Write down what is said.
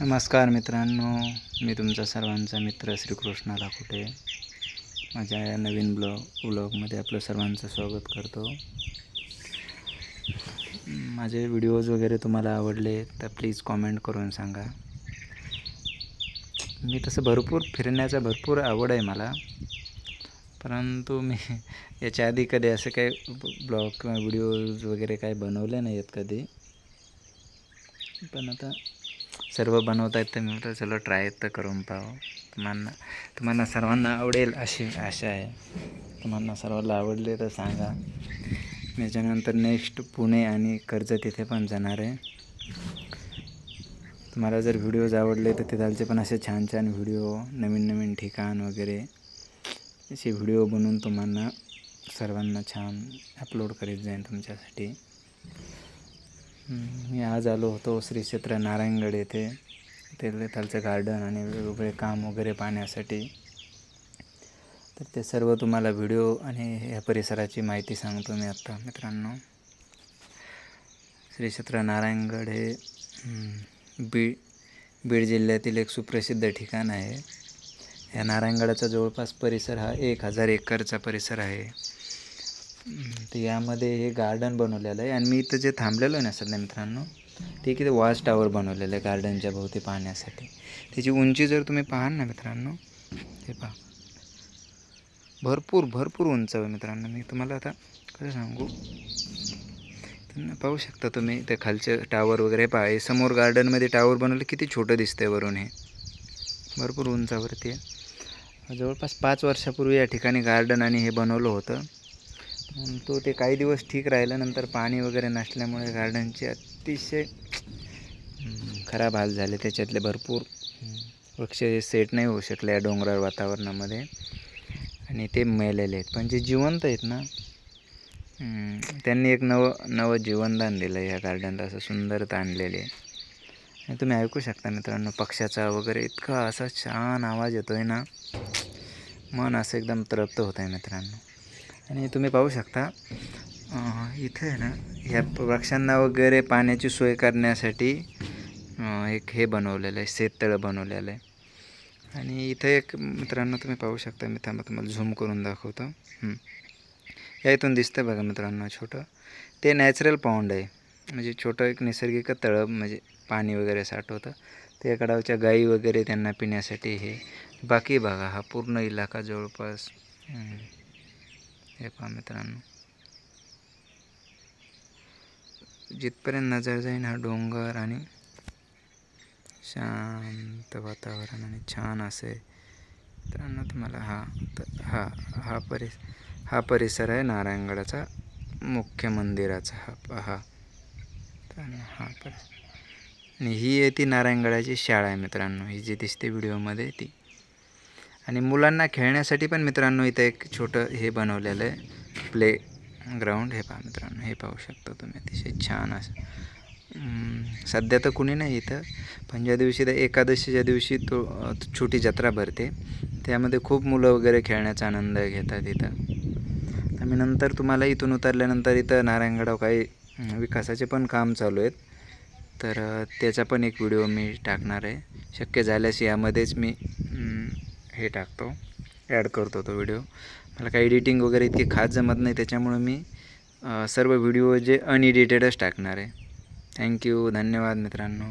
नमस्कार मित्रांनो मी तुमचा सर्वांचा मित्र श्रीकृष्ण लाखुटे माझ्या या नवीन ब्लॉग ब्लॉगमध्ये आपलं सर्वांचं स्वागत करतो. माझे व्हिडिओज वगैरे तुम्हाला आवडले तर प्लीज कॉमेंट करून सांगा. मी तसं भरपूर फिरण्याचा भरपूर आवड आहे मला. परंतु मी याच्या आधी कधी असे काही ब्लॉग किंवा व्हिडिओज वगैरे काही बनवले नाही आहेत कधी. पण आता सर्व बनवता येतं. तर मी म्हटलं चलो ट्राय तर करून पाहू. तुम्हाला तुम्हाला सर्वांना आवडेल अशी आशा आहे. तुम्हाला सर्वांना आवडले तर सांगा. याच्यानंतर नेक्स्ट पुणे आणि कर्जत तिथे पण जाणार आहे. तुम्हाला जर व्हिडिओज आवडले तर तिथालचे पण असे छान छान व्हिडिओ नवीन नवीन ठिकाण वगैरे असे व्हिडिओ बनवून तुम्हाला सर्वांना छान अपलोड करीत जाईन तुमच्यासाठी. मी आज आलो होतो श्री क्षेत्र नारायणगड येथे. ते त्याचं गार्डन आणि वेगवेगळे काम वगैरे पाहण्यासाठी. तर ते सर्व तुम्हाला व्हिडिओ आणि ह्या परिसराची माहिती सांगतो मी आत्ता मित्रांनो. श्री क्षेत्र नारायणगड हे बीड बीड जिल्ह्यातील एक सुप्रसिद्ध ठिकाण आहे. या नारायणगडाचा जवळपास परिसर हा एक हजार एकरचा परिसर आहे. तर यामध्ये हे गार्डन बनवलेलं आहे. आणि मी इथं जे थांबलेलो आहे ना सध्या मित्रांनो ते किती वॉच टावर बनवलेलं आहे गार्डनच्या भोवती पाहण्यासाठी. त्याची उंची जर तुम्ही पाहाल ना मित्रांनो हे पहा. भरपूर भरपूर उंच आहे मित्रांनो. मी तुम्हाला आता कसं सांगू? त्यांना पाहू शकता तुम्ही ते खालचे टावर वगैरे पहा. हे समोर गार्डनमध्ये टावर बनवलं किती छोटं दिसतंय वरून हे. भरपूर उंचावरती आहे. जवळपास पाच वर्षापूर्वी या ठिकाणी गार्डन आणि हे बनवलं होतं. तो ते काही दिवस ठीक राहिल्यानंतर पाणी वगैरे नसल्यामुळे गार्डनचे अतिशय खराब हाल झाले. त्याच्यातले भरपूर वृक्ष हे सेट नाही होऊ शकले या डोंगराळ वातावरणामध्ये. आणि ते मेलेले आहेत. पण जे जिवंत आहेत ना त्यांनी एक नवं नवं जीवनदान दिलं या गार्डनला असं सुंदरता आणलेली आहे. तुम्ही ऐकू शकता मित्रांनो पक्ष्याचा वगैरे इतका असा छान आवाज येतो आहे ना. मन असं एकदम तृप्त होत आहे मित्रांनो. आणि तुम्ही पाहू शकता इथे आहे ना ह्या वृक्षांना वगैरे पाण्याची सोय करण्यासाठी एक हे बनवलेलं आहे शेततळं बनवलेलं आहे. आणि इथं एक मित्रांनो तुम्ही पाहू शकता मी थांबा तुम्हाला झूम करून दाखवतो. या इथून दिसतं बघा मित्रांनो छोटं. ते नॅचरल पाऊंड आहे. म्हणजे छोटं एक नैसर्गिक तळं म्हणजे पाणी वगैरे साठवतं. त्या कडावच्या गाई वगैरे त्यांना पिण्यासाठी हे. बाकी बघा हा पूर्ण इलाका जवळपास हे पहा मित्रांनो. जिथपर्यंत नजर जाईन हा डोंगर आणि शांत वातावरण आणि छान असे मित्रांनो तुम्हाला हा हा हा परिस हा परिसर आहे नारायणगडाचा मुख्य मंदिराचा हा पहा आणि हा परिसर आणि ही आहे ती नारायणगडाची शाळा आहे मित्रांनो. ही जी दिसते व्हिडिओमध्ये ती. आणि मुलांना खेळण्यासाठी पण मित्रांनो इथं एक छोटं हे बनवलेलं आहे. प्ले ग्राउंड हे पहा मित्रांनो हे पाहू शकता तुम्ही. अतिशय छान असं. सध्या तर कुणी नाही इथं पण ज्या दिवशी तर एकादशीच्या दिवशी तो छोटी जत्रा भरते त्यामध्ये खूप मुलं वगैरे खेळण्याचा आनंद घेतात इथं. आम्ही नंतर तुम्हाला इथून उतरल्यानंतर इथं नारायणगडावर काही विकासाचे पण काम चालू आहेत. तर त्याचा पण एक व्हिडिओ मी टाकणार आहे. शक्य झाल्यास यामध्येच मी हे टाकतो. ॲड करतो तो व्हिडिओ मला काही एडिटिंग वगैरे इतकी खास जमत नाही त्याच्यामुळं मी सर्व व्हिडिओ जे अनएडिटेडच टाकणार आहे. थँक्यू धन्यवाद मित्रांनो.